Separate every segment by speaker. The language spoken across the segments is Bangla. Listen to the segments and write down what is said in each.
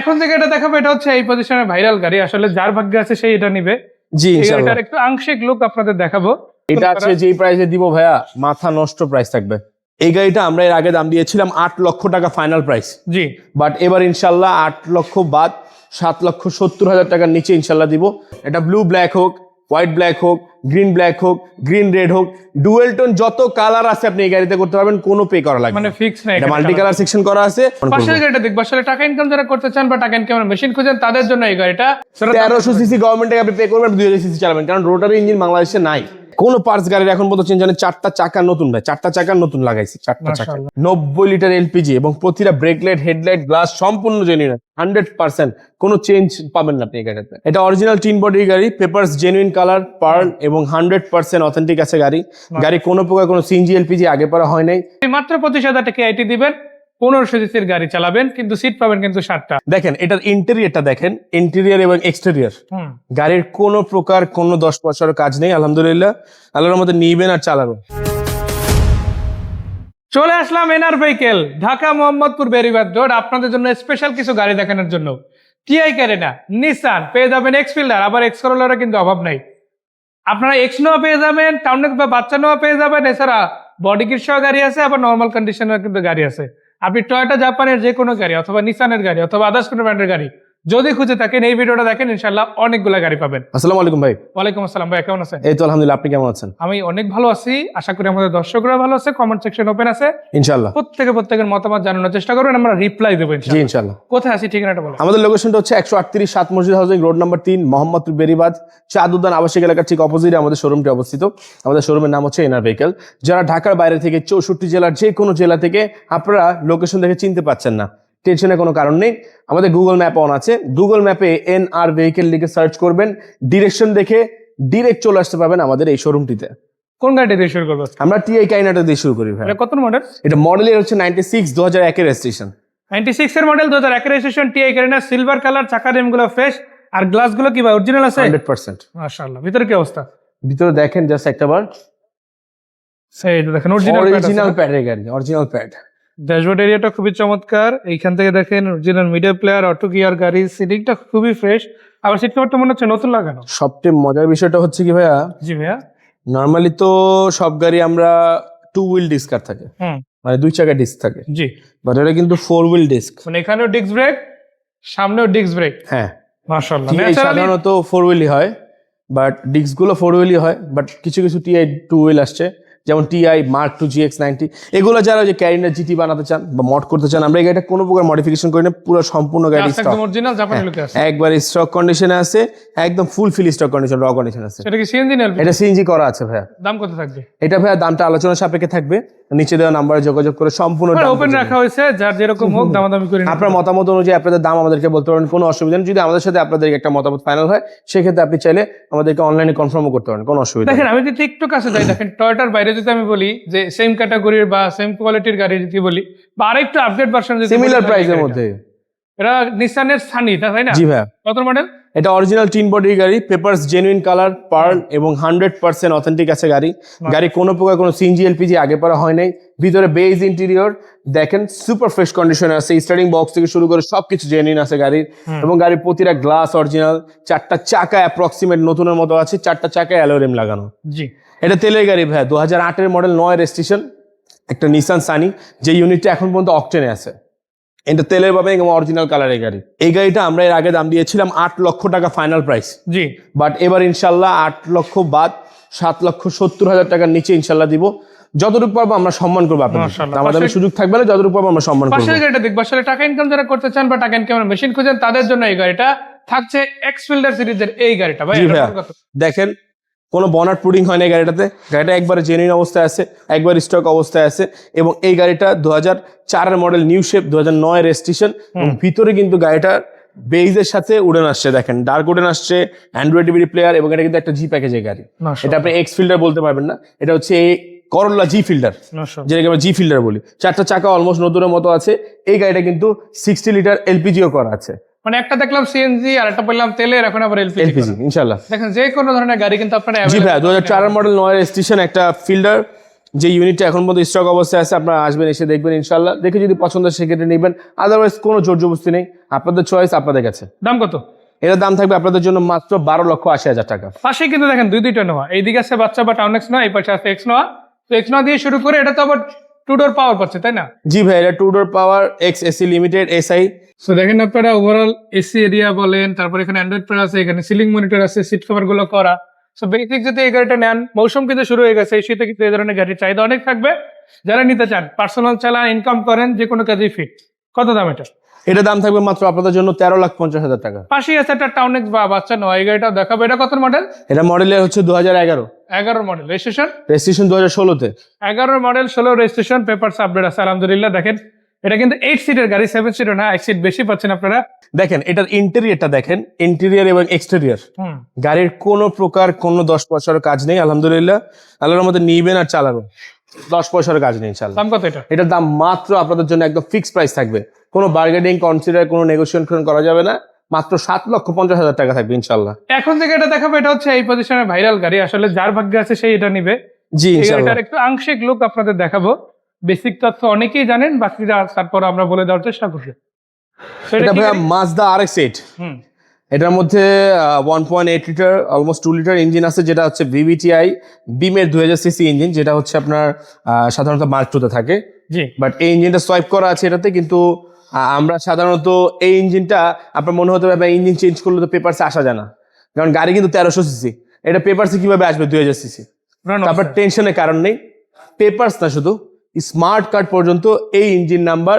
Speaker 1: এখন যে গাড়িটা দেখাবো এটা হচ্ছে এই পজিশনের ভাইরাল গাড়ি। আসলে যার ভাগ্যে আছে সেই এটা নিবে।
Speaker 2: জি
Speaker 1: এটার একটু আংশিক লুক আপনাদের দেখাবো।
Speaker 2: এটা আছে যেই প্রাইসে দিব ভাইয়া মাথা নষ্ট প্রাইস থাকবে। এই গাড়িটা আমরা এর আগে দাম দিয়েছিলাম আট লক্ষ টাকা ফাইনাল প্রাইস
Speaker 1: জি।
Speaker 2: বাট এবার ইনশাল্লাহ আট লক্ষ বাদ সাত লক্ষ সত্তর হাজার টাকার নিচে ইনশাল্লাহ দিব। এটা ব্লু ব্ল্যাক হোক হোয়াইট ব্ল্যাক হোক গ্রিন ব্ল্যাক হোক গ্রিন রেড হোক ডুয়েল টোন যত কালার আছে আপনি এই গাড়িতে করতে পারবেন কোনো পে করা লাগবে
Speaker 1: মানে। ফিক্স নাই
Speaker 2: এটা মাল্টি কালার সেকশন করা আছে।
Speaker 1: পাশের গাড়িটা দেখবা আসলে টাকা ইনকাম যারা করতে চান বা টাকা ইনকামের মেশিন খুঁজেন তাদের জন্য এই গাড়িটা। সেটা দাম-
Speaker 2: তেরোশো সিসি গভর্নমেন্টে আপনি পে করবেন দুই হাজার সিসি চালাবেন কারণ রোটারি ইঞ্জিন বাংলাদেশে নাই। কোন পার্টস গাড়ির এখন পর্যন্ত চেঞ্জ জানেন চারটা চাকা নতুন ভাই চারটা চাকা নতুন লাগাইছি চারটা চাকা। নব্বই লিটার এলপিজি এবং প্রতিটা ব্রেকলাইট হেডলাইট গ্লাস সম্পূর্ণ জেনুইন হান্ড্রেড পার্সেন্ট কোনো চেঞ্জ পাবেন না আপনি এই গাড়িতে এটা অরিজিনাল টিন বডি গাড়ি পেপারস জেনুইন কালার পার্ল এবং হান্ড্রেড পার্সেন্ট অথেন্টিক আছে গাড়ি। গাড়ি কোনো প্রকার কোনো সিএনজি এলপিজি আগে পরে হয় নাই।
Speaker 1: মাত্র পঁচিশ হাজার টাকা আইটি দিবেন। পনেরোশো সিসির গাড়ি চালাবেন কিন্তু সিট পাবেন কিন্তু ষাটটা।
Speaker 2: দেখেন এটার ইন্টেরিয়রটা দেখেন ইন্টেরিয়র এবং এক্সটেরিয়র গাড়ির কোনো প্রকার কোনো দশ পয়সার কাজ নেই আলহামদুলিল্লাহ। আল্লাহর মধ্যে নিবেন আর চালাবেন।
Speaker 1: চলে আসলাম NR vehicle Dhaka Mohammadpur Beribadh road আপনাদের জন্য স্পেশাল কিছু গাড়ি দেখানোর জন্য। টিআই ক্যারেনা নিসান পেয়ে যাবেন এক্স ফিল্ডার আবার এক্স করোলারও কিন্তু অভাব নাই। আপনারা এক্স নোয়া পেয়ে যাবেন টাউনেক বা বাচ্চা নোয়া পেয়ে যাবেন। এছাড়া বডি কিট সহ গাড়ি আছে আবার নর্মাল কন্ডিশনের কিন্তু গাড়ি আছে। আপনি টয়টা জাপানের যে কোনো গাড়ি অথবা নিসানের গাড়ি অথবা আদার্স কোনো ব্র্যান্ডের গাড়ি যদি খুঁজে থাকেন এই ভিডিওটা দেখেন ইনশাল্লাহ অনেকগুলো গাড়ি পাবেন।
Speaker 2: আসসালামু আলাইকুম ভাই।
Speaker 1: ওয়ালাইকুম আসসালাম ভাই কেমন আছেন?
Speaker 2: এই তো আলহামদুলিল্লাহ আপনি কেমন আছেন?
Speaker 1: আমি অনেক ভালো আছি আশা করি আমাদের দর্শকরা ভালো আছে কমেন্ট সেকশন ওপেন আছে।
Speaker 2: ইনশাল্লাহ
Speaker 1: প্রত্যেকে প্রত্যেকের মতামত জানানোর চেষ্টা করবেন আমরা রিপ্লাই দেবো
Speaker 2: জি
Speaker 1: ইনশাআল্লাহ।
Speaker 2: ইনশাল্লাহ
Speaker 1: কোথায় আছি ঠিকানাটা বলো
Speaker 2: আমাদের লোকেশনটা হচ্ছে একশো আটত্রিশ সাত মসজিদ হাউজিং রোড নাম্বার তিন মোহাম্মদপুর বেরিবাদ চাঁদ উদ্যান আবাসিক এলাকার ঠিক অপোজিটে আমাদের শোরুমটি অবস্থিত। আমাদের শোরুমের নাম হচ্ছে এনার ভেহিকেল যারা ঢাকার বাইরে থেকে চৌষট্টি জেলার যে কোনো জেলা থেকে আপনারা লোকেশন দেখে চিনতে পাচ্ছেন না। টেনশনের কোনো কারণ নেই। আমাদের গুগল ম্যাপ অন আছে। গুগল ম্যাপে এন আর ভেহিকেল লিখে সার্চ করবেন। ডিরেকশন দেখে ডিরেক্ট চলে আসতে পারবেন আমাদের এই শোরুমটিতে
Speaker 1: কোন গাড়িটা দিয়ে শুরু করব
Speaker 2: আমরা টিআই কাইনাটা দিয়ে শুরু করি ভাই।
Speaker 1: কত মডেল
Speaker 2: এটা মডেলের হচ্ছে নাইনটি সিক্স দু হাজার একের রেজিস্ট্রেশন
Speaker 1: নাইনটি সিক্স এর মডেল দু হাজার এক registration TI Carina silver colour চাকা রিমগুলো ফ্রেশ আর গ্লাসগুলো কি ভাই অরিজিনাল আছে?
Speaker 2: হান্ড্রেড পার্সেন্ট
Speaker 1: মাশাআল্লাহ ভিতরে কি অবস্থা?
Speaker 2: ভিতরে দেখেন জাস্ট একটা বার।
Speaker 1: সেই দেখেন অরিজিনাল
Speaker 2: অরিজিনাল প্যাডের গাড়ি অরিজিনাল প্যাড
Speaker 1: ড্যাশবোর্ড এরিয়াটা খুবই চমৎকার। এইখান থেকে দেখেন original medium player auto gear গাড়ি সিটিংটা খুবই ফ্রেশ আবার সিট কভারটা মনে হচ্ছে নতুন লাগানো।
Speaker 2: সবচেয়ে মজার বিষয়টা হচ্ছে কি ভাইয়া?
Speaker 1: জি ভাইয়া।
Speaker 2: নর্মালি তো সব গাড়ি আমরা টু হুইল ডিস্ক আর
Speaker 1: থাকে।
Speaker 2: মানে দুই চাকা ডিস্ক থাকে।
Speaker 1: জি।
Speaker 2: বাট এটা কিন্তু ফোর হুইল ডিস্ক
Speaker 1: মানে এখানেও ডিস্ক ব্রেক সামনেও ডিস্ক ব্রেক
Speaker 2: হ্যাঁ।
Speaker 1: মাশাআল্লাহ।
Speaker 2: সাধারণত ফোর হুইলই হয় বাট ডিস্কগুলো ফোর হুইলই হয় বাট কিছু কিছু টিআই টু হুইল আসছে। যেমন TI mark two G X ninety এগুলো যারা যে ক্যারিনার জিটি বানাতে চান বা মড করতে চান আমরা এই গাড়িটা কোনো প্রকার মডিফিকেশন করি না পুরো সম্পূর্ণ গাড়ি স্টক
Speaker 1: অরিজিনাল জাপানি লুকে আছে।
Speaker 2: একবার স্টক কন্ডিশনে আছে একদম full feel stock condition raw condition আছে।
Speaker 1: সেটা কি সিএনজি নেলবি
Speaker 2: এটা সিএনজি করা আছে ভাইয়া।
Speaker 1: দাম কত থাকবে?
Speaker 2: এটা ভাইয়া দামটা আলোচনা সাপেক্ষে থাকবে নিচে দেওয়া নাম্বারে যোগাযোগ করে সম্পূর্ণ দাম
Speaker 1: ওপেন রাখা হয়েছে যার যেরকম হোক দামাদামি করে
Speaker 2: আপনার মতামত অনুযায়ী আপনাদের দাম আমাদেরকে বলতে পারেন কোনো অসুবিধা নেই। যদি আমাদের সাথে আপনাদের একটা মতামত ফাইনাল হয় সেক্ষেত্রে আপনি চাইলে আমাদেরকে অনলাইনে কনফার্মও করতে পারেন কোনো অসুবিধা
Speaker 1: দেখেন আমি যদি একটু কাছে যাই দেখেন টয়টার বাইরে যদি আমি বলি যে সেম ক্যাটাগরির বা সেম কোয়ালিটির গাড়ি যদি বলি বা আরেকটু আপডেট ভার্সন যদি
Speaker 2: সিমিলার প্রাইসের মধ্যে।
Speaker 1: এটা নিসানের সানি তাই না?
Speaker 2: জি ভাইয়া।
Speaker 1: কত মডেল
Speaker 2: এটা অরিজিনাল টিন বডি গাড়ি পেপারস জেনুইন কালার পার্ল এবং হান্ড্রেড পার্সেন্ট অথেন্টিক আছে গাড়ি। গাড়ি কোনো প্রকার কোনো সিএনজি এলপিজি আগে পরে হয় নাই। ভিতরে বেজ ইন্টেরিয়র দেখেন সুপার ফ্রেশ কন্ডিশনে আছে। স্টার্টিং বক্স থেকে শুরু করে সবকিছু জেনুইন আছে গাড়ির। এবং গাড়ির প্রতিটা গ্লাস অরিজিনাল চারটা চাকা অ্যাপ্রক্সিমেট নতুনের মতো আছে চারটা চাকা অ্যালোরিম লাগানো।
Speaker 1: জি।
Speaker 2: এটা তেলের গাড়ি ভাইয়া দু হাজার আটের মডেল নয় রেজিস্ট্রেশন একটা নিসান সানি যে ইউনিটটা এখন পর্যন্ত অকটেনে আছে। এটা তেলের পাবে এবং অরিজিনাল কালারের গাড়ি। এই গাড়িটা আমরা এর আগে দাম দিয়েছিলাম আট লক্ষ টাকা ফাইনাল প্রাইস
Speaker 1: জি।
Speaker 2: বাট এবার ইনশাল্লাহ আট লক্ষ বাদ সাত লক্ষ সত্তর হাজার টাকার নিচে ইনশাল্লাহ দিব। যতটুকু পারব আমরা সম্মান করব আপনাদের।
Speaker 1: মাশাআল্লাহ।
Speaker 2: আমাদের সুযোগ থাকবে না যতটুকু পারব আমরা সম্মান করব।
Speaker 1: পাশের গাড়িটা দেখব। আসলে টাকা ইনকাম যারা করতে চান বা টাকা ইনকামের মেশিন খুঁজেন তাদের জন্য এই গাড়িটা থাকছে এক্স ফিল্ডার সিরিজের এই গাড়িটা ভাই।
Speaker 2: দেখেন কোনো বনাট পুডিং হয় না এই গাড়িটাতে। গাড়িটা একবারে জেনুইন অবস্থায় আছে একবার স্টক অবস্থায় আছে এবং এই গাড়িটা দু হাজার চারের মডেল নিউ শেপ দু হাজার নয় রেজিস্ট্রেশন এবং ভিতরে কিন্তু গাড়িটা বেইজের সাথে উডেন আসছে দেখেন ডার্ক উডেন আসছে অ্যান্ড্রয়েড টিভি প্লেয়ার এবং এটা কিন্তু একটা জি প্যাকেজের গাড়ি। এটা আপনি এক্স ফিল্ডার বলতে পারবেন না এটা হচ্ছে করল্লা জি ফিল্ডার যেটাকে আমরা জি ফিল্ডার বলি। চারটা চাকা অলমোস্ট নতুনের মতো আছে এই গাড়িটা কিন্তু সিক্সটি লিটার এলপিজিও করা আছে।
Speaker 1: মানে একটা দেখলাম সিএনজি আর একটা বললাম তেলের এখন আবার এলপিজি
Speaker 2: এলপিজি ইনশাল্লাহ
Speaker 1: দেখেন যে কোনো ধরনের গাড়ি কিন্তু আপনারা
Speaker 2: জি
Speaker 1: ভাই
Speaker 2: ভাইয়া দু হাজার চারের মডেল নয় স্টেশন একটা ফিল্ডার যে ইউনিটটা এখন পর্যন্ত স্টক অবস্থায় আছে আপনারা আসবেন এসে দেখবেন ইনশাল্লাহ দেখে যদি পছন্দ হয় সেক্ষেত্রে নেবেন। আদারওয়াইজ কোনো জোর জবস্তি নেই। আপনাদের চয়েস আপনাদের কাছে।
Speaker 1: দাম কত?
Speaker 2: এটার দাম থাকবে আপনাদের জন্য মাত্র বারো লক্ষ আশি হাজার টাকা।
Speaker 1: পাশে কিন্তু দেখেন দুই দুইটা নোয়া এইদিকে আছে বাচ্চা বা টাউন এক্স নোয়া এই পাশে আছে এক্স নোয়া তো এক্স নোয়া দিয়ে শুরু করে এটা তো আবার টু ডোর পাওয়ার পাচ্ছে তাই না?
Speaker 2: জি ভাই এটা two door power X AC limited SI
Speaker 1: so দেখেন আপনারা ওভারঅল এসি এরিয়া বলেন তারপর এখানে অ্যান্ড্রয়েড প্লেয়ার আছে এখানে সিলিং মনিটর আছে সিট কভারগুলো করা। সো বেসিক যদি এই গাড়িটা নেন মৌসুম কিন্তু শুরু হয়ে গেছে এই শীতে কিন্তু এই ধরনের গাড়ির চাহিদা অনেক থাকবে। যারা নিতে চান পার্সোনাল চালান ইনকাম করেন যে কোনো কাজেই ফিট কত দাম এটা?
Speaker 2: এটা দাম থাকবে মাত্র আপনাদের জন্য তেরো লাখ পঞ্চাশ হাজার টাকা।
Speaker 1: পাশেই আছে একটা টাউন এক্স বা বাচ্চা নয় এই গাড়িটা দেখাবো। এটা কত মডেল
Speaker 2: এটা মডেলের হচ্ছে দু হাজার এগারো।
Speaker 1: এগারো মডেল রেজিস্ট্রেশন
Speaker 2: রেজিস্ট্রেশন দু হাজার ষোলোতে।
Speaker 1: এগারো মডেল ষোলো রেজিস্ট্রেশন পেপার আপডেট আছে আলহামদুলিল্লাহ। দেখেন এটা কিন্তু এইট সিটের গাড়ি সেভেন সিটের না এক সিট বেশি পাচ্ছেন আপনারা।
Speaker 2: দেখেন এটার ইন্টেরিয়রটা দেখেন ইন্টেরিয়ার এবং এক্সটেরিয়র গাড়ির কোনো প্রকার কোনো দশ পয়সার কাজ নেই আলহামদুলিল্লাহ। আল্লাহর মধ্যে নিবেন আর চালাবেন। দশ পয়সার কাজ নেই ইনশাল্লাহ
Speaker 1: দাম কত এটা?
Speaker 2: এটার দাম মাত্র আপনাদের জন্য একদম ফিক্সড প্রাইস থাকবে। কোনো বার্গেনিং কনসিডার কোনো নেগোসিয়েশন করা যাবে না। মাত্র সাত লক্ষ পঞ্চাশ হাজার টাকা থাকবে ইনশাল্লাহ
Speaker 1: এখন থেকে এটা দেখাবো এটা হচ্ছে এই পজিশনের ভাইরাল গাড়ি। আসলে যার ভাগ্যে আছে সেই এটা নিবে।
Speaker 2: জি
Speaker 1: গাড়িটার একটু আংশিক লুক আপনাদের দেখাবো। বেসিক তথ্য অনেকেই জানেন বাকিরা তারপর আমরা বলে দেওয়ার চেষ্টা করছি
Speaker 2: এটা ভাইয়া Mazda R X eight
Speaker 1: hmm.
Speaker 2: এটার মধ্যে one point eight litre almost two litre engine আছে যেটা হচ্ছে ভিভিটিআই বিমের দুই হাজার সিসি ইঞ্জিন যেটা হচ্ছে আপনার সাধারণত মার্ক টুতে থাকে। বাট এই ইঞ্জিনটা সোয়াইপ করা আছে এটাতে কিন্তু আমরা সাধারণত এই ইঞ্জিনটা আপনার মনে হতে পারে ইঞ্জিন চেঞ্জ করলে তো পেপারসে আসা যায় না। কারণ গাড়ি কিন্তু তেরোশো সিসি এটা পেপারসে কীভাবে আসবে দুই হাজার সিসি তারপর
Speaker 1: option।
Speaker 2: টেনশনের কারণ নেই। পেপারস না শুধু। স্মার্ট কার্ড পর্যন্ত এই ইঞ্জিন নাম্বার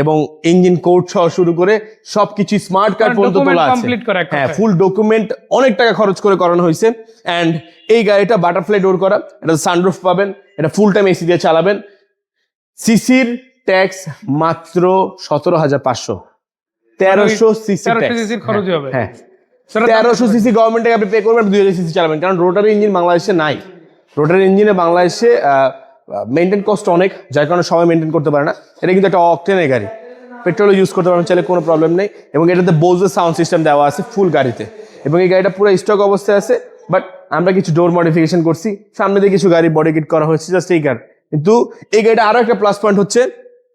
Speaker 2: এবং ইঞ্জিন কোড সহ শুরু করে সবকিছু স্মার্ট কার্ড পর্যন্ত তোলা আছে। হ্যাঁ ফুল ডকুমেন্ট অনেক টাকা খরচ করে করানো হয়েছে। অ্যান্ড এই গাড়িটা বাটারফ্লাই ডোর করা। এটা সানরুফ পাবেন এটা ফুল টাইম এসি দিয়ে চালাবেন। সিসির ট্যাক্স মাত্র সতেরো হাজার পাঁচশো। তেরোশো সিসি
Speaker 1: 1300 cc র খরচই হবে।
Speaker 2: হ্যাঁ। তেরোশো সিসি গভর্নমেন্টকে আপনি পে করবেন দুই হাজার সিসি চালাবেন। কারণ রোটারি ইঞ্জিন বাংলাদেশে নাই। রোটারি ইঞ্জিনে বাংলাদেশে মেনটেন কস্ট অনেক, যার কারণে সবাই মেনটেন করতে পারে না। এটা কিন্তু একটা অকটেনের গাড়ি। পেট্রোল ইউজ করতে পারবেন, চাইলে কোনো প্রবলেম নেই। এবং এটাতে বোজের সাউন্ড সিস্টেম দেওয়া আছে ফুল গাড়িতে। এবং এই গাড়িটা পুরো স্টক অবস্থায় আছে বাট আমরা কিছু ডোর মডিফিকেশন করছি। সামনে দিয়ে কিছু গাড়ি বডি কিট করা হয়েছে জাস্ট এই কার কিন্তু এই গাড়িটা আরও একটা প্লাস পয়েন্ট হচ্ছে,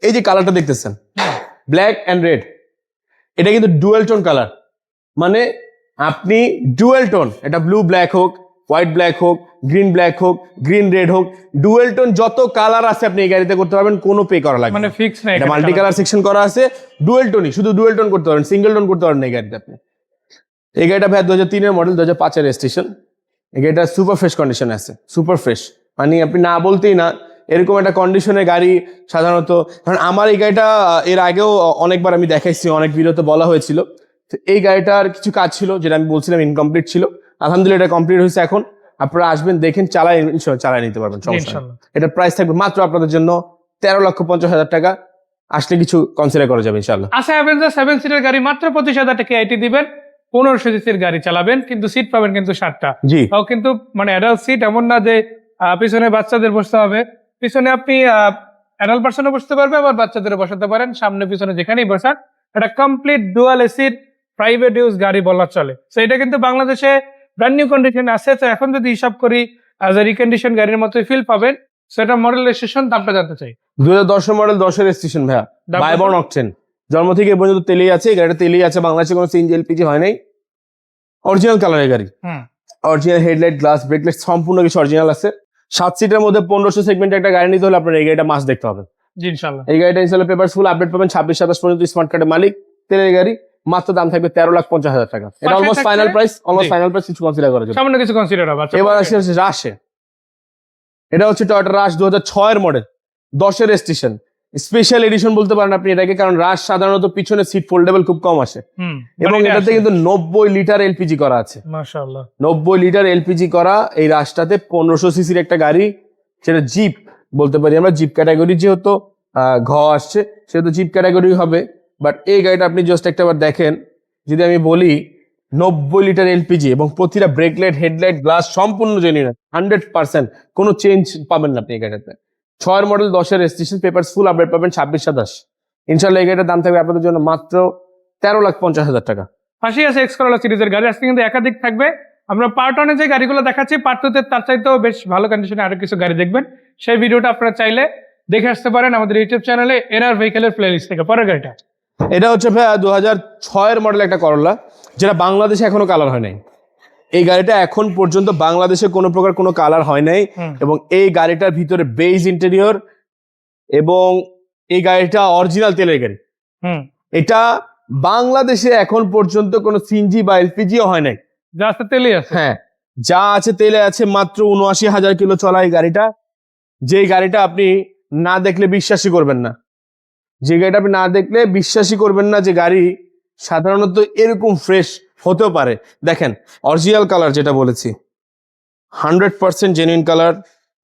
Speaker 2: এই যে কালারটা দেখতেছেন ব্ল্যাক অ্যান্ড রেড এটা কিন্তু ডুয়েল টোন কালার মানে আপনি ডুয়েল টোন এটা ব্লু ব্ল্যাক হোক হোয়াইট ব্ল্যাক হোক গ্রিন ব্ল্যাক হোক গ্রিন রেড হোক ডুয়েল টোন যত কালার আছে আপনি এই গাড়িতে করতে পারবেন কোনো পে করা লাগবে
Speaker 1: মানে। ফিক্স না
Speaker 2: এটা মাল্টি কালার সেকশন করা আছে ডুয়েল টোনই শুধু ডুয়েল টোন করতে পারেন সিঙ্গেল টোন করতে পারেন না এই গাড়িতে আপনি। এই গাড়িটা ভাই দু হাজার তিনের মডেল দু হাজার পাঁচের রেজিস্ট্রেশন এই গাড়িটা সুপার ফ্রেশ কন্ডিশনে আছে সুপার ফ্রেশ মানে আপনি না বলতেই না এরকম একটা কন্ডিশনে গাড়ি সাধারণত কারণ আমার এই গাড়িটা এর আগেও অনেকবার আমি দেখাইছি অনেক ভিডিওতে বলা হয়েছিল। তো এই গাড়িটার কিছু কাজ ছিল যেটা আমি বলছিলাম ইনকমপ্লিট ছিল। আলহামদুলিল্লাহ এটা কমপ্লিট হয়েছে এখন। আপনারা আসবেন দেখেন চালাই চালাই নিতে পারবেন সমস্যা নেই। প্রাইস থাকবে মাত্র আপনাদের জন্য তেরো লক্ষ পঞ্চাশ হাজার টাকা। আসলে কিছু কনসিডার করা যাবে ইনশাল্লাহ।
Speaker 1: আচ্ছা অ্যাভেঞ্জার সেভেন সিটের গাড়ি মাত্র পঁচিশ হাজার টাকা আইটি দিবেন পনেরোশো গাড়ি চালাবেন কিন্তু সিট পাবেন কিন্তু ষাটটা।
Speaker 2: জি।
Speaker 1: তাও কিন্তু মানে অ্যাডাল্ট সিট এমন না যে পিছনে বাচ্চাদের বসতে হবে। পিছনে আপনি অ্যাডাল্ট পার্সনে বসতে পারবে আবার বাচ্চাদের বসাতে পারেন। সামনে পিছনে যেখানেই বসান এটা কমপ্লিট ডুয়াল এসির প্রাইভেট ইউজ গাড়ি বলা চলে। তো এটা কিন্তু বাংলাদেশে ব্র্যান্ড নিউ কন্ডিশন আছে তো এখন যদি হিসাব করি অ্যাজ এ রিকন্ডিশন গাড়ির মতোই ফিল পাবেন সেটা মডেল রেজিস্ট্রেশন দামটা জানতে চাই।
Speaker 2: দু হাজার দশের মডেল দশের স্টেশন ভাইয়া? বাইবন অকটেন জন্ম থেকে পর্যন্ত তেলেই আছে গাড়িটা তেলেই আছে বাংলাদেশে কোনো সিএনজি এলপিজি হয় নাই। অরিজিনাল কালারের গাড়ি।
Speaker 1: হুম।
Speaker 2: Original headlight glass brake light সম্পূর্ণ কিছু অরিজিনাল আছে। সাত সিটের মধ্যে পনেরোশো সেগমেন্টে একটা গাড়ি নিতে হলে আপনার এই গাড়িটা মাস দেখতে হবে এই গাড়িটা ইনশাল্লাহ পেপার ফুল আপডেট পাবেন ছাব্বিশ সাতাশ পর্যন্ত স্মার্ট কার্ডের মালিক তেলের গাড়ি। মাত্র দাম থাকবে তেরো লাখ পঞ্চাশ হাজার টাকা। এটা almost final price almost final price কিছু কনসিডার করা যাবে।
Speaker 1: সামান্য কিছু কনসিডার হবে আচ্ছা,
Speaker 2: এবার। আসি হচ্ছে রাশে এটা হচ্ছে টয়টা রাশ দু হাজার ছয়ের মডেল দশের স্টেশন স্পেশাল এডিশন বলতে পারেন আপনি এটাকে কারণ রাশ সাধারণত পিছনে সিট ফোল্ডেবল খুব কম আসে। এবং
Speaker 1: মানে
Speaker 2: এটাতে কিন্তু নব্বই লিটার এলপিজি করা আছে। নব্বই লিটার এলপিজি করা এই রাশটাতে পনেরোশো সিসির একটা গাড়ি সেটা জিপ বলতে পারি আমরা। জিপ ক্যাটাগরি যেহেতু ঘ আসছে সেহেতু জিপ ক্যাটাগরি হবে। বাট এই গাড়িটা আপনি জাস্ট একটাবার দেখেন। যদি আমি বলি নব্বই লিটার এলপিজি এবং প্রতিটা ব্রেকলাইট হেডলাইট গ্লাস সম্পূর্ণ জেনুইন হান্ড্রেড পার্সেন্ট কোনো চেঞ্জ পাবেন না আপনি এই গাড়িটাতে। ছয়ের মডেল দশের রেজিস্ট্রেশন পেপার ফুল আপডেট পাবেন ছাব্বিশ, সাতাশ। ইনশাল্লাহ এই গাড়িটার দাম থাকবে আপনাদের জন্য মাত্র তেরো লাখ পঞ্চাশ হাজার টাকা।
Speaker 1: পাশেই আছে এক্স করোলা সিরিজের গাড়ি। আজকে কিন্তু একাধিক থাকবে। আমরা পার্ট ওয়ানে যে গাড়িগুলো দেখাচ্ছি পার্ট টুতে তার চাইতেও বেশ ভালো কন্ডিশনে আরও কিছু গাড়ি দেখবেন। সেই ভিডিওটা আপনারা চাইলে দেখে আসতে পারেন আমাদের ইউটিউব চ্যানেলে এনআর ভেহিকেলের প্লেলিস্ট থেকে। পরের গাড়িটা।
Speaker 2: এটা হচ্ছে ভাইয়া দু হাজার ছয়ের মডেল একটা করলা যেটা বাংলাদেশে এখনও কালার হয় নাই। এই গাড়িটা এখন পর্যন্ত বাংলাদেশে কোনো প্রকার কোনো কালার হয় নাই এবং এই গাড়িটার ভিতরে বেজ ইন্টেরিয়র এবং এই গাড়িটা অরিজিনাল তেলের গাড়ি।
Speaker 1: হুম।
Speaker 2: এটা বাংলাদেশে এখন পর্যন্ত কোনো সিনজি বা এলপিজিও হয় নাই।
Speaker 1: যা আছে তেলই আছে।
Speaker 2: হ্যাঁ যা আছে তেলে আছে মাত্র উনআশি হাজার কিলো চলা এই গাড়িটা। যে গাড়িটা আপনি না দেখলে বিশ্বাসই করবেন না। যে গাড়িটা আপনি না দেখলে বিশ্বাসই করবেন না যে গাড়ি সাধারণত এরকম ফ্রেশ হতেও পারে। দেখেন অরিজিনাল কালার যেটা বলেছি হান্ড্রেড পার্সেন্ট জেনুইন কালার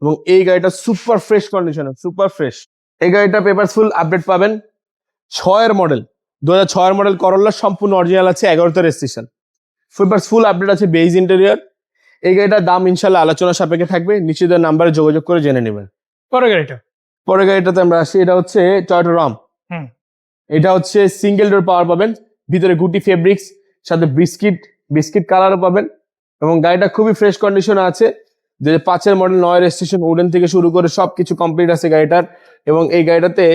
Speaker 2: এবং এই গাড়িটা সুপার ফ্রেশ কন্ডিশনে সুপার ফ্রেশ এই গাড়িটা পেপার ফুল আপডেট পাবেন। ছয়ের মডেল দু হাজার ছয়ের মডেল করল্লা সম্পূর্ণ অরিজিনাল আছে এগারোতে রেজিস্ট্রেশন পেপার ফুল আপডেট আছে বেইজ ইন্টেরিয়র এই গাড়িটার দাম ইনশাল্লাহ আলোচনা সাপেক্ষে থাকবে নিশ্চিত নাম্বারে যোগাযোগ করে জেনে নেবেন।
Speaker 1: পরের গাড়িটা।
Speaker 2: পরের গাড়িটাতে আমরা আসি এটা হচ্ছে টয়টো রাম। এটা হচ্ছে সিঙ্গেল ডোর পাওয়ার পাবেন, ভিতরে গুটি ফেব্রিক্স সাথে বিস্কিট বিস্কিট কালারও পাবেন এবং গাড়িটা খুবই ফ্রেশ কন্ডিশনে আছে। যে পাঁচের মডেল নয় রেজিস্ট্রেশন উডেন থেকে শুরু করে সব কিছু কমপ্লিট আছে গাড়িটার এবং এই গাড়িটাতে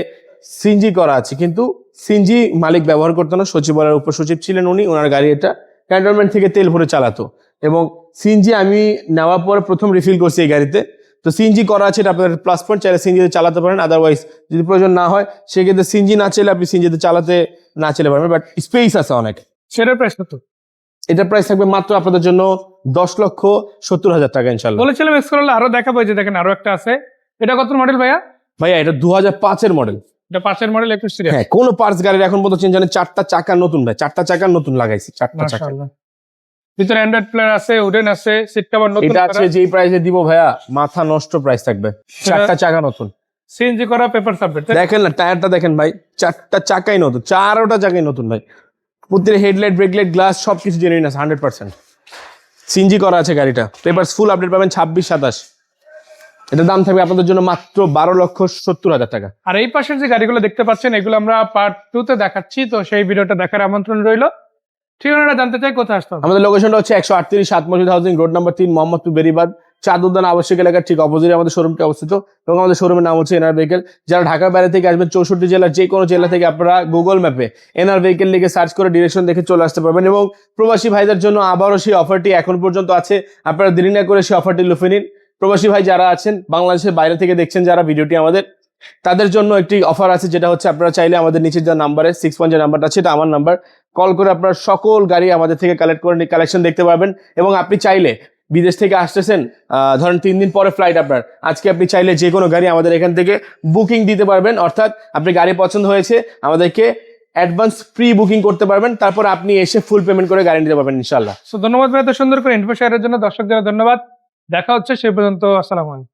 Speaker 2: সিনজি করা আছে। কিন্তু সিনজি মালিক ব্যবহার করতো না, সচিবালয়ের উপসচিব ছিলেন উনি ওনার গাড়ি এটা ক্যান্টনমেন্ট থেকে তেল ভরে চালাতো। এবং সিনজি আমি নেওয়ার পর প্রথম রিফিল করছি এই গাড়িতে। তো সিনজি করা আছে এটা আপনার প্লাস পয়েন্ট চাইলে সিনজিতে চালাতে পারেন আদারওয়াইজ যদি প্রয়োজন না হয় সেক্ষেত্রে সিনজি না চাইলে আপনি সিনজিতে চালাতে না চাইলে পারবেন বাট স্পেস আছে অনেক।
Speaker 1: সেটার প্রাইস কত?
Speaker 2: এটা প্রাইস থাকবে মাত্র আপনাদের জন্য দশ লক্ষ সত্তর হাজার টাকা ইনশাল্লাহ।
Speaker 1: বলেছিলাম এক্স করলে আরও দেখাবো এই যে দেখেন আরও একটা আছে। এটা কত মডেল ভাইয়া?
Speaker 2: ভাইয়া এটা দু হাজার পাঁচের মডেল
Speaker 1: এটা পাঁচের মডেল একুশ সিরিয়াল
Speaker 2: হ্যাঁ কোনো পার্টস গাড়ির এখন পর্যন্ত চেঞ্জ চারটা চাকা নতুন ভাই চারটা চাকা নতুন লাগাইছি চারটা চাকা।
Speaker 1: ভিতরে অ্যান্ড্রয়েড প্লেয়ার আছে উডেন আছে সিট কভার নতুন
Speaker 2: এটা আছে যেই প্রাইসে দিব ভাইয়া মাথা নষ্ট প্রাইস থাকবে। চারটা চাকা নতুন।
Speaker 1: সিএনজি করা পেপার সাবমিট
Speaker 2: দেখেন না টায়ারটা দেখেন ভাই চারটা চাকাই নতুন চারোটা চাকাই নতুন ভাই। প্রতিটা হেডলাইট ব্রেকলাইট গ্লাস সবকিছু জেনুইন আছে হান্ড্রেড পার্সেন্ট সিনজি করা আছে গাড়িটা পেপারস ফুল আপডেট পাবেন ছাব্বিশ সাতাশ। এটার দাম থাকবে আপনাদের জন্য মাত্র বারো লক্ষ সত্তর হাজার টাকা।
Speaker 1: আর এই পাশের যে গাড়িগুলো দেখতে পাচ্ছেন এগুলো আমরা পার্ট টু তে দেখাচ্ছি তো সেই ভিডিওটা দেখার আমন্ত্রণ রইল। ঠিকানাটা জানতে চাই, কোথায় আসতে হবে?
Speaker 2: আমাদের লোকেশনটা হচ্ছে একশো আটত্রিশ সাত হাউজিং রোড নাম্বার তিন, মোহাম্মদপুর, বেরিবাদ। চাঁদ উদ্যান আবাসিক এলাকার ঠিক অপোজিটে আমাদের শোরুমটি অবস্থিত এবং আমাদের শোরুমের নাম হচ্ছে এনআর ভেহিকেল যারা ঢাকার বাইরে থেকে আসবেন, চৌষট্টি জেলার যে কোনো জেলা থেকে আপনারা গুগল ম্যাপে এনআর ভেহিকেল লিখে সার্চ করে ডিরেকশন দেখে চলে আসতে পারবেন এবং প্রবাসী ভাইদের জন্য আবারও সেই অফারটি এখন পর্যন্ত আছে। আপনারা দেরি না করে সেই অফারটি লুফে নিন। প্রবাসী ভাই যারা আছেন, বাংলাদেশের বাইরে থেকে দেখছেন যারা, ভিডিওটি আমাদের তাদের জন্য একটি অফার আছে, যেটা হচ্ছে আপনারা চাইলে আমাদের নিচের যে নাম্বারে সিক্স ওয়ান যে নাম্বারটা আছে, এটা আমার নাম্বার কল করে আপনার সকল গাড়ি আমাদের থেকে কালেক্ট করে কালেকশন দেখতে পারবেন। এবং আপনি চাইলে বিদেশ থেকে আসতেছেন ধরেন তিন দিন পরে ফ্লাইট আপনার, আজকে আপনি চাইলে যে কোনো গাড়ি আমাদের এখান থেকে বুকিং দিতে পারবেন। অর্থাৎ আপনি গাড়ি পছন্দ হয়েছে, আমাদেরকে অ্যাডভান্স প্রি বুকিং করতে পারবেন, তারপর আপনি এসে ফুল পেমেন্ট করে গাড়ি নিতে পারবেন ইনশাল্লাহ
Speaker 1: ধন্যবাদ ভাই, এত সুন্দর করে ইনফো শেয়ারের জন্য। দর্শকদের ধন্যবাদ। দেখা হচ্ছে, সে পর্যন্ত, আসসালামু আলাইকুম।